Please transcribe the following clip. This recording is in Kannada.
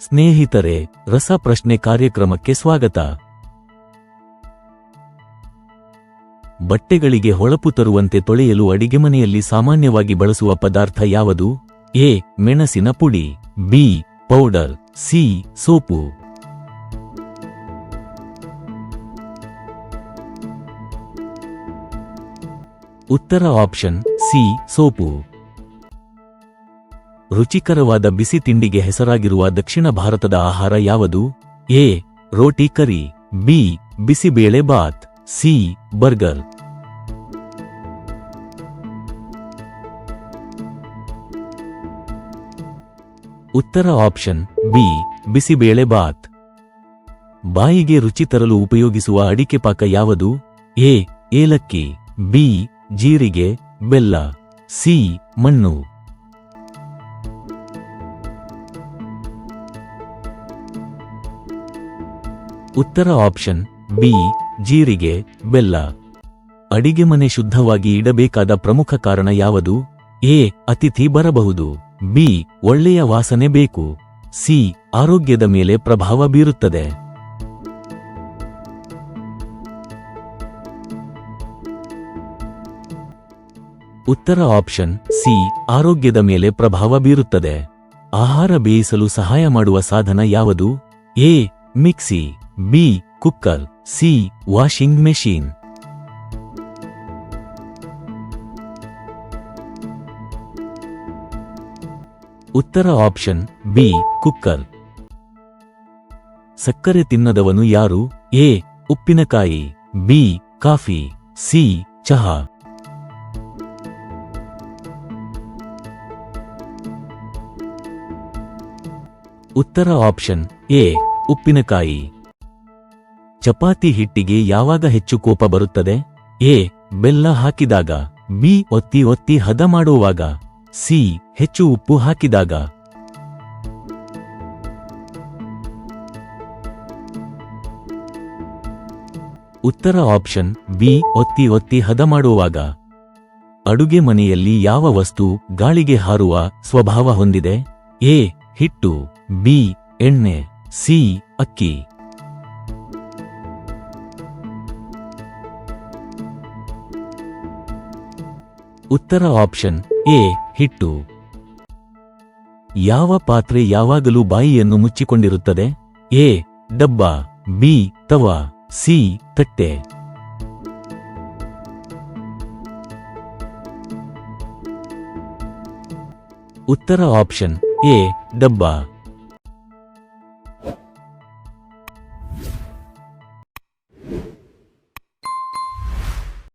ಸ್ನೇಹಿತರೆ, ರಸಪ್ರಶ್ನೆ ಕಾರ್ಯಕ್ರಮಕ್ಕೆ ಸ್ವಾಗತ. ಬಟ್ಟೆಗಳಿಗೆ ಹೊಳಪು ತರುವಂತೆ ತೊಳೆಯಲು ಅಡಿಗೆಮನೆಯಲ್ಲಿ ಸಾಮಾನ್ಯವಾಗಿ ಬಳಸುವ ಪದಾರ್ಥ ಯಾವುದು? ಎ, ಮೆಣಸಿನ ಪುಡಿ, ಬಿ, ಪೌಡರ್, ಸಿ, ಸೋಪು. ಉತ್ತರ ಆಪ್ಷನ್, ಸಿ, ಸೋಪು. ರುಚಿಕರವಾದ ಬಿಸಿ ತಿಂಡಿಗೆ ಹೆಸರಾಗಿರುವ ದಕ್ಷಿಣ ಭಾರತದ ಆಹಾರ ಯಾವುದು? A. Roti curry, B. Bisibele bath, C. Burger. ಉತ್ತರ ಆಪ್ಷನ್, ಬಿ. ಬಿಸಿಬೇಳೆ ಬಾತ್. ಬಾಯಿಗೆ ರುಚಿ ತರಲು ಉಪಯೋಗಿಸುವ ಅಡಿಕೆ ಪಾಕ ಯಾವುದು? ಎ. ಏಲಕ್ಕಿ, ಬಿ. ಜೀರಿಗೆ, ಬೆಲ್ಲ, ಸಿ. ಮಣ್ಣು. ಉತ್ತರ ಆಪ್ಷನ್ ಬಿ, ಜೀರಿಗೆ, ಬೆಲ್ಲ. ಅಡಿಗೆ ಮನೆ ಶುದ್ಧವಾಗಿ ಇಡಬೇಕಾದ ಪ್ರಮುಖ ಕಾರಣ ಯಾವುದು? ಎ, ಅತಿಥಿ ಬರಬಹುದು. ಬಿ, ಒಳ್ಳೆಯ ವಾಸನೆ ಬೇಕು. ಸಿ, ಆರೋಗ್ಯದ ಮೇಲೆ ಪ್ರಭಾವ ಬೀರುತ್ತದೆ. ಉತ್ತರ ಆಪ್ಷನ್ ಸಿ, ಆರೋಗ್ಯದ ಮೇಲೆ ಪ್ರಭಾವ ಬೀರುತ್ತದೆ. ಆಹಾರ ಬೇಯಿಸಲು ಸಹಾಯ ಮಾಡುವ ಸಾಧನ ಯಾವುದು? A mixie, B, cooker, C, washing machine. ಉತ್ತರ ಆಪ್ಷನ್, ಬಿ, ಕುಕ್ಕರ್. ಸಕ್ಕರೆ ತಿನ್ನದವನು ಯಾರು? ಎ, ಉಪ್ಪಿನಕಾಯಿ, ಬಿ, ಕಾಫಿ, ಸಿ, ಚಹಾ. ಉತ್ತರ ಆಪ್ಷನ್, ಎ ಉಪ್ಪಿನಕಾಯಿ. ಚಪಾತಿ ಹಿಟ್ಟಿಗೆ ಯಾವಾಗ ಹೆಚ್ಚು ಕೋಪ ಬರುತ್ತದೆ? ಎ. ಬೆಲ್ಲ ಹಾಕಿದಾಗ. ಬಿ. ಒತ್ತಿ ಒತ್ತಿ ಹದ ಮಾಡುವಾಗ. ಸಿ. ಹೆಚ್ಚು ಉಪ್ಪು ಹಾಕಿದಾಗ. ಉತ್ತರ ಆಪ್ಷನ್. ಬಿ. ಒತ್ತಿ ಒತ್ತಿ ಹದ ಮಾಡುವಾಗ. ಅಡುಗೆ ಮನೆಯಲ್ಲಿ ಯಾವ ವಸ್ತು ಗಾಳಿಗೆ ಹಾರುವ ಸ್ವಭಾವ ಹೊಂದಿದೆ? ಎ. ಹಿಟ್ಟು. ಬಿ. ಎಣ್ಣೆ. ಸಿ, ಅಕ್ಕಿ. ಉತ್ತರ ಆಪ್ಷನ್, ಎ, ಹಿಟ್ಟು. ಯಾವ ಪಾತ್ರೆ ಯಾವಾಗಲೂ ಬಾಯಿಯನ್ನು ಮುಚ್ಚಿಕೊಂಡಿರುತ್ತದೆ? ಎ, ಡಬ್ಬ, ಬಿ, ತವ, ಸಿ, ತಟ್ಟೆ. ಉತ್ತರ ಆಪ್ಷನ್, ಎ, ಡಬ್ಬ.